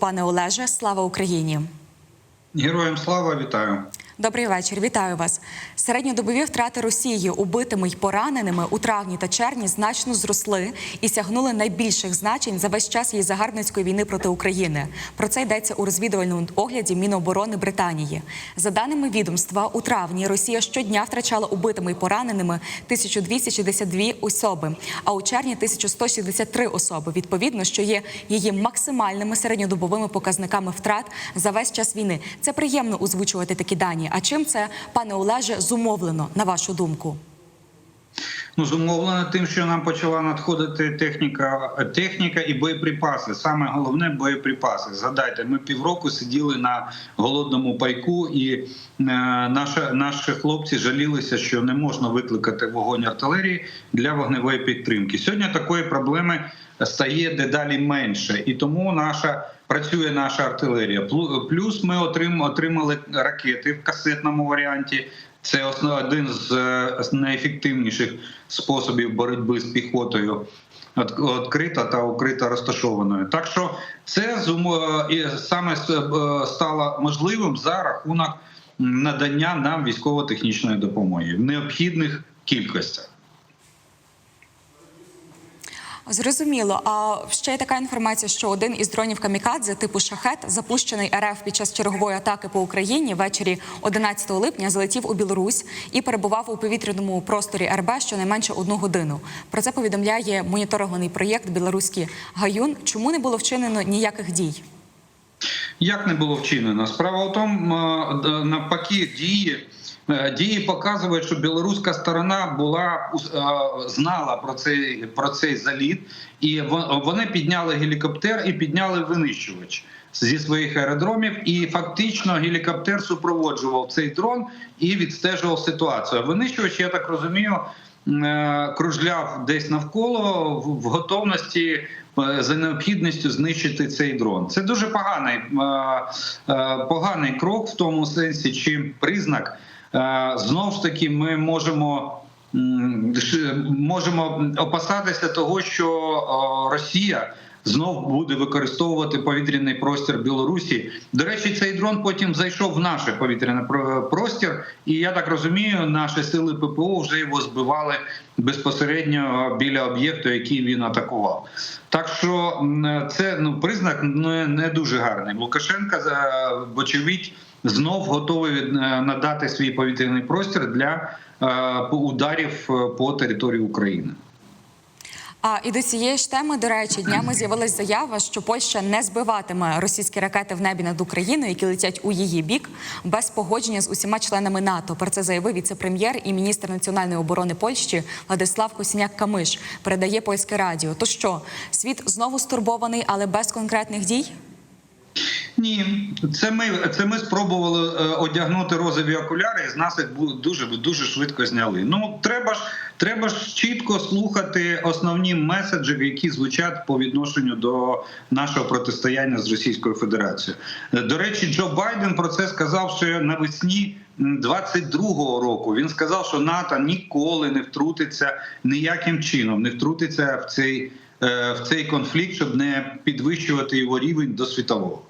Пане Олеже, слава Україні! Героям слава вітаю. Добрий вечір, вітаю вас. Середньодобові втрати Росії убитими й пораненими у травні та червні значно зросли і сягнули найбільших значень за весь час її загарбницької війни проти України. Про це йдеться у розвідувальному огляді Міноборони Британії. За даними відомства, у травні Росія щодня втрачала убитими й пораненими 1262 особи, а у червні 1163 особи. Відповідно, що є її максимальними середньодобовими показниками втрат за весь час війни. Це приємно озвучувати такі дані. А чим це, пане Олеже, зумовлено на вашу думку? Ну, зумовлено тим, що нам почала надходити техніка, техніка і боєприпаси. Саме головне боєприпаси. Згадайте, ми півроку сиділи на голодному пайку, і е, наші, наші хлопці жалілися, що не можна викликати вогонь артилерії для вогневої підтримки. Сьогодні такої проблеми стає дедалі менше, і тому наша. Працює наша артилерія. Плюс ми отримали ракети в касетному варіанті. Це один з найефективніших способів боротьби з піхотою. Відкрита та укрита розташованою. Так що це саме стало можливим за рахунок надання нам військово-технічної допомоги в необхідних кількостях. Зрозуміло. А ще є така інформація, що один із дронів камікадзе типу шахет, запущений РФ під час чергової атаки по Україні ввечері 11 липня, залетів у Білорусь і перебував у повітряному просторі РБ щонайменше одну годину. Про це повідомляє моніторований проєкт Білоруський Гаюн. Чому не було вчинено ніяких дій? Як не було вчинено? Справа в тому, навпаки, дії. Дії показують, що білоруська сторона була знала про цей про цей заліт, і вони підняли гелікоптер і підняли винищувач зі своїх аеродромів. І фактично гелікоптер супроводжував цей дрон і відстежував ситуацію. Винищувач, я так розумію, кружляв десь навколо в готовності. За необхідністю знищити цей дрон. Це дуже поганий поганий крок в тому сенсі, чи признак. Знову ж таки, ми можемо можемо опасатися того, що Росія знов буде використовувати повітряний простір Білорусі. До речі, цей дрон потім зайшов в наш повітряний простір, і я так розумію, наші сили ППО вже його збивали безпосередньо біля об'єкту, який він атакував. Так що це ну признак не дуже гарний. Лукашенка вочевидь, знов готовий надати свій повітряний простір для ударів по території України. А і до цієї ж теми, до речі, днями з'явилась заява, що Польща не збиватиме російські ракети в небі над Україною, які летять у її бік, без погодження з усіма членами НАТО. Про це заявив віце-прем'єр і міністр національної оборони Польщі Владислав Косіняк Камиш. Передає польське радіо. То що світ знову стурбований, але без конкретних дій? Ні, це ми це ми спробували одягнути розові окуляри, і з нас їх дуже дуже швидко зняли. Ну треба ж треба ж чітко слухати основні меседжі, які звучать по відношенню до нашого протистояння з Російською Федерацією. До речі, Джо Байден про це сказав ще навесні. 22-го року він сказав, що НАТО ніколи не втрутиться ніяким чином, не втрутиться в цей в цей конфлікт, щоб не підвищувати його рівень до світового.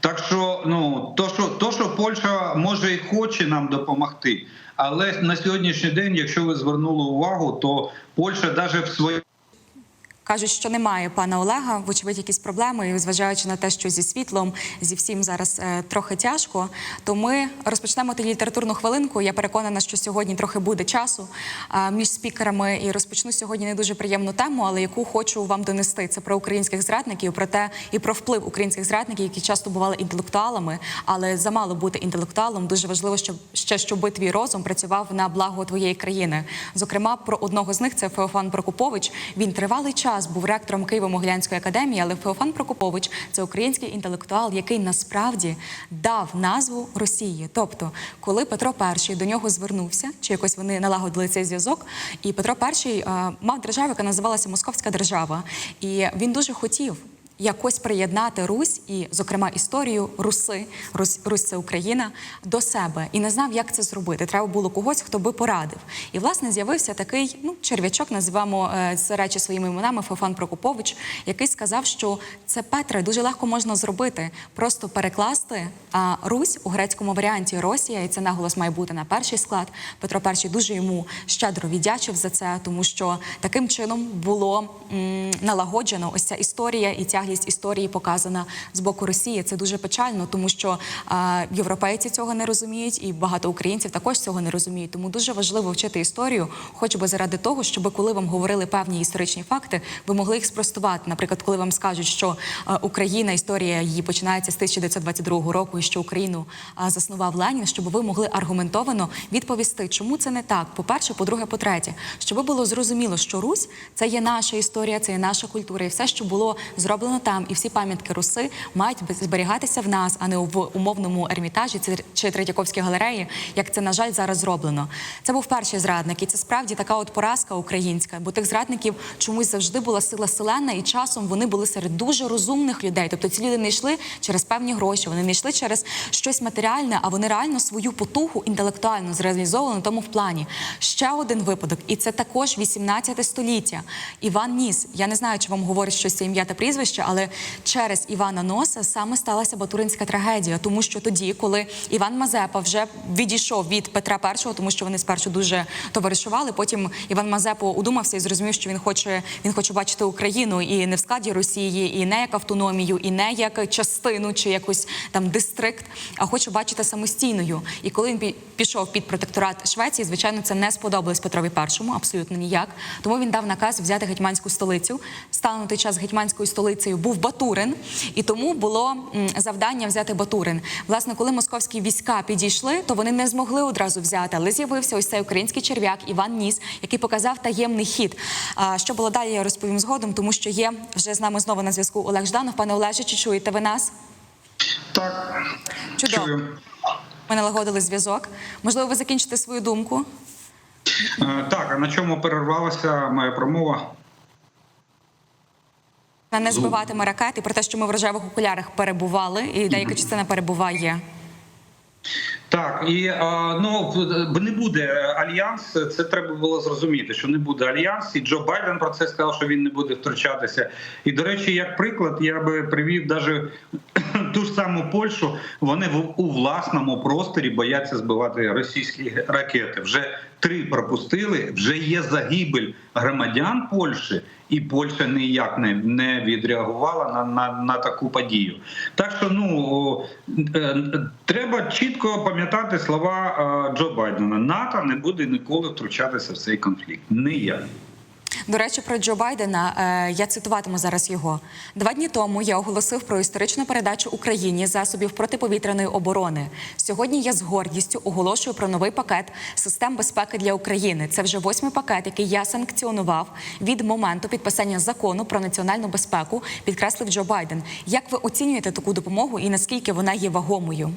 Так що, ну то, що то, що Польща може і хоче нам допомогти, але на сьогоднішній день, якщо ви звернули увагу, то Польща навіть в своїй Кажуть, що немає пана Олега, вочевидь, якісь проблеми, і зважаючи на те, що зі світлом, зі всім зараз е, трохи тяжко, то ми розпочнемо тоді літературну хвилинку. Я переконана, що сьогодні трохи буде часу е, між спікерами. І розпочну сьогодні не дуже приємну тему, але яку хочу вам донести. Це про українських зрадників, про те і про вплив українських зрадників, які часто бували інтелектуалами, але замало бути інтелектуалом. Дуже важливо, щоб ще щоб твій розум працював на благо твоєї країни. Зокрема, про одного з них це Феофан Прокопович. Він тривалий час був ректором Києво-Могилянської академії, але Феофан Прокопович це український інтелектуал, який насправді дав назву Росії. Тобто, коли Петро І до нього звернувся, чи якось вони налагодили цей зв'язок, і Петро І мав державу, яка називалася Московська держава, і він дуже хотів. Якось приєднати Русь і, зокрема, історію Руси, Русь, Русь це Україна, до себе і не знав, як це зробити. Треба було когось, хто би порадив. І власне з'явився такий ну черв'ячок, називаємо е, ці речі своїми іменами Феофан Прокопович, який сказав, що це Петре дуже легко можна зробити, просто перекласти а, Русь у грецькому варіанті Росія, і це наголос має бути на перший склад. Петро І дуже йому щедро віддячив за це, тому що таким чином було м, налагоджено ось ця історія і тяглість історії показана з боку Росії. Це дуже печально, тому що а, європейці цього не розуміють, і багато українців також цього не розуміють. Тому дуже важливо вчити історію, хоч би заради того, щоб коли вам говорили певні історичні факти, ви могли їх спростувати. Наприклад, коли вам скажуть, що е, Україна історія її починається з 1922 року, і що Україну а, заснував Ленін, щоб ви могли аргументовано відповісти, чому це не так. По перше, по-друге, по-третє, щоб було зрозуміло, що Русь це є наша історія, це є наша культура, і все, що було зроблено там, і всі пам'ятки Руси мають зберігатися в нас, а не в умовному ермітажі чи Третьяковській галереї, як це на жаль зараз зроблено. Це був перший зрадник, і це справді така от поразка українська, бо тих зрадників чомусь завжди була сила селена, і часом вони були серед дуже розумних людей. Тобто ці люди не йшли через певні гроші, вони не йшли через щось матеріальне, а вони реально свою потугу інтелектуально зреалізовували на тому в плані. Ще один випадок, і це також 18 століття. Іван Ніс. Я не знаю, чи вам говорить щось ім'я та прізвище, але через Івана Носа саме сталася Батуринська трагедія, тому що тоді, коли Іван Мазепа вже відійшов від Петра І, тому що вони спершу дуже товаришували. Потім Іван Мазепа удумався і зрозумів, що він хоче він хоче бачити Україну і не в складі Росії, і не як автономію, і не як частину чи якусь там дистрикт, а хоче бачити самостійною. І коли він пі- пішов під протекторат Швеції, звичайно, це не сподобалось Петрові І, абсолютно ніяк. Тому він дав наказ взяти гетьманську столицю. Станом на той час гетьманською був Батурин, і тому було завдання взяти Батурин. Власне, коли московські війська підійшли, то вони не змогли одразу взяти, але з'явився ось цей український черв'як Іван Ніс, який показав таємний хід. Що було далі, я розповім згодом, тому що є вже з нами знову на зв'язку Олег Жданов. Пане Олеже, чи чуєте ви нас? Так, Чудово. чую. Ми налагодили зв'язок. Можливо, ви закінчите свою думку. Е, Так, а на чому перервалася моя промова? Не збиватиме ракети про те, що ми в рожевих окулярах перебували, і деяка частина перебуває. Так, і ну не буде альянс. Це треба було зрозуміти, що не буде альянс. І Джо Байден про це сказав, що він не буде втручатися. І до речі, як приклад, я би привів даже ту ж саму Польщу. Вони в у власному просторі бояться збивати російські ракети. Вже три пропустили. Вже є загибель громадян Польщі, і Польща ніяк не, не відреагувала на, на, на таку подію. Так що ну е, треба чітко пам'ятати слова е, Джо Байдена: НАТО не буде ніколи втручатися в цей конфлікт. Ніяк. До речі, про Джо Байдена е, я цитуватиму зараз його. Два дні тому я оголосив про історичну передачу Україні засобів протиповітряної оборони. Сьогодні я з гордістю оголошую про новий пакет систем безпеки для України. Це вже восьмий пакет, який я санкціонував від моменту підписання закону про національну безпеку, підкреслив Джо Байден. Як ви оцінюєте таку допомогу і наскільки вона є вагомою?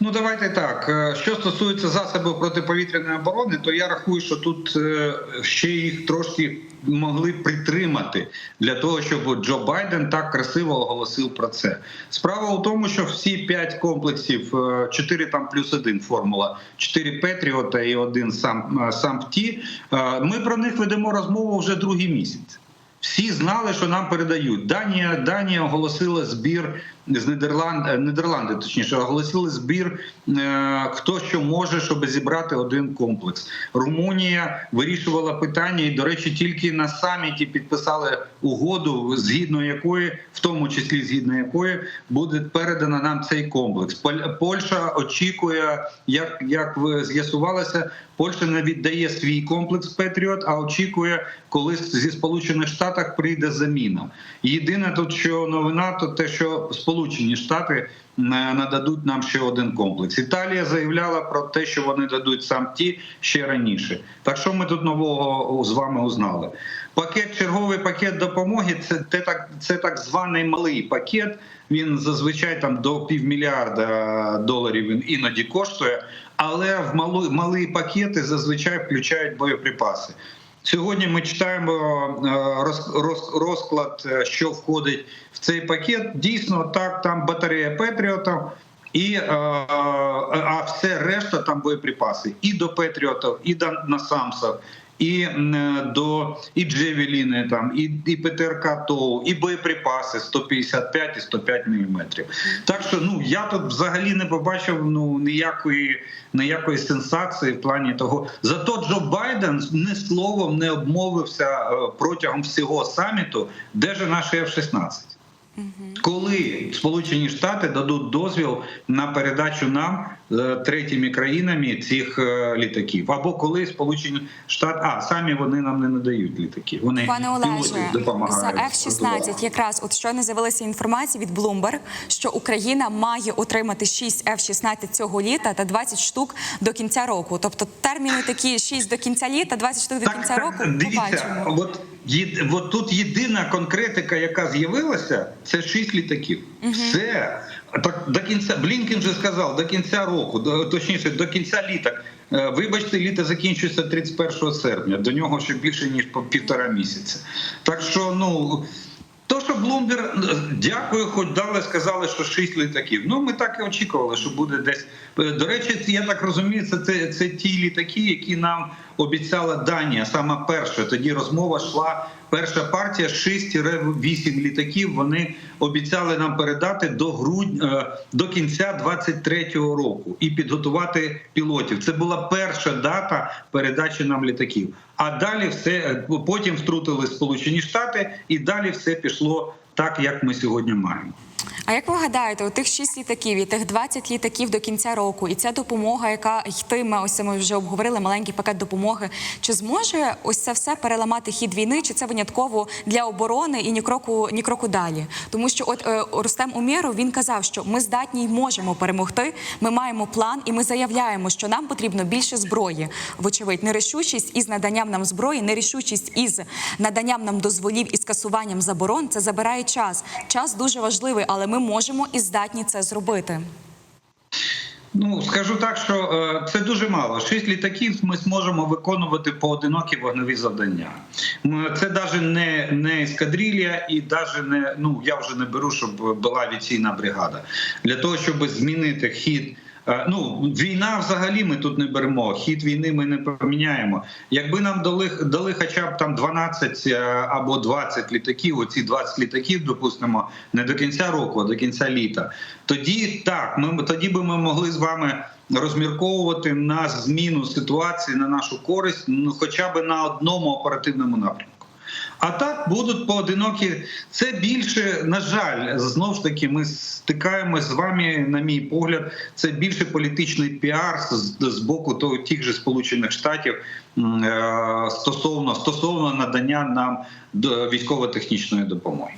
Ну давайте так. Е, Що стосується засобів протиповітряної оборони, то я рахую, що тут е, ще їх трошки могли притримати для того, щоб Джо Байден так красиво оголосив про це. Справа у тому, що всі п'ять комплексів, е, чотири там плюс один формула, чотири Петріота і один сам сам ті. е, Ми про них ведемо розмову вже другий місяць. Всі знали, що нам передають. Данія Данія оголосила збір з Нідерланд, е, Нідерланди, точніше, оголосили збір, е, хто що може, щоб зібрати один комплекс. Румунія вирішувала питання, і, до речі, тільки на саміті підписали угоду, згідно якої, в тому числі згідно якої, буде передано нам цей комплекс. Поль- Польща очікує, як, як з'ясувалося, Польща не віддає свій комплекс Петріот, а очікує, коли зі Сполучених Штатів прийде заміна. Єдине тут, що новина, то те, що Сполучені Штати е, нададуть нам ще один комплекс. Італія заявляла про те, що вони дадуть сам ті ще раніше. Так що ми тут нового з вами узнали? Пакет, черговий пакет допомоги це, це так, це так званий малий пакет. Він зазвичай там до півмільярда доларів він іноді коштує, але в мали, малі пакети зазвичай включають боєприпаси. Сьогодні ми читаємо е, роз- роз- розклад, е, що входить в цей пакет. Дійсно, так, там батарея Петріотов, і е, а все решта там боєприпаси і до Петріотів, і до Насамсів, і м, до і Джевеліни, там, і, і ПТРК ТОУ, і боєприпаси 155 і 105 міліметрів. Так що ну я тут взагалі не побачив ну ніякої ніякої сенсації в плані того. Зато Джо Байден ні словом не обмовився е, протягом всього саміту, де же наші F-16. Коли Сполучені Штати дадуть дозвіл на передачу нам е, третіми країнами цих е, літаків, або коли Сполучені Штати, а самі вони нам не надають літаки. Вони Пане Олеже, за допомагають. F-16 якраз от щойно з'явилася інформація від Bloomberg, що Україна має отримати 6 F-16 цього літа та 20 штук до кінця року. Тобто терміни такі 6 до кінця літа, 20 штук до кінця року. дивіться, Побачимо. от, є- от тут єдина конкретика, яка з'явилася, це шість літаків. Все так до кінця Блінкін же сказав до кінця року, до, точніше до кінця літа. Е, Вибачте, літо закінчується 31 серпня. До нього ще більше ніж по півтора місяця. Так що, ну. То, що Блумбер, дякую, хоч дали, сказали, що шість літаків. Ну, ми так і очікували, що буде десь. Е, До речі, я так розумію, це, це, це ті літаки, які нам обіцяла Данія, саме перша. Тоді розмова йшла. Перша партія 6-8 літаків. Вони обіцяли нам передати до грудня до кінця 23-го року і підготувати пілотів. Це була перша дата передачі нам літаків. А далі все е, потім втрутили Сполучені Штати, і далі все пішло так, як ми сьогодні маємо. А як ви гадаєте, у тих 6 літаків і тих 20 літаків до кінця року, і ця допомога, яка йтиме, ось ми вже обговорили, маленький пакет допомоги. Чи зможе ось це все переламати хід війни? Чи це винятково для оборони і ні кроку ні кроку далі? Тому що от е, Рустем Умєров він казав, що ми здатні й можемо перемогти. Ми маємо план, і ми заявляємо, що нам потрібно більше зброї. Вочевидь, нерішучість із наданням нам зброї, нерішучість із наданням нам дозволів і скасуванням заборон. Це забирає час. Час дуже важливий, але ми можемо і здатні це зробити. Ну скажу так, що е, це дуже мало. Шість літаків ми зможемо виконувати поодинокі вогневі завдання. Це навіть не, не ескадрилья, і навіть не ну я вже не беру, щоб була авіаційна бригада для того, щоб змінити хід. Е, Ну, війна взагалі ми тут не беремо. Хід війни ми не поміняємо. Якби нам дали дали хоча б там 12 е, або 20 літаків, оці 20 літаків, допустимо, не до кінця року, а до кінця літа. Тоді так, ми тоді би ми могли з вами розмірковувати на зміну ситуації на нашу користь, ну хоча б на одному оперативному напрямку. А так будуть поодинокі. Це більше, на жаль, знову ж таки, ми стикаємось з вами, на мій погляд, це більше політичний піар з, з боку того, тих же Сполучених Штатів е, стосовно стосовно надання нам військово-технічної допомоги.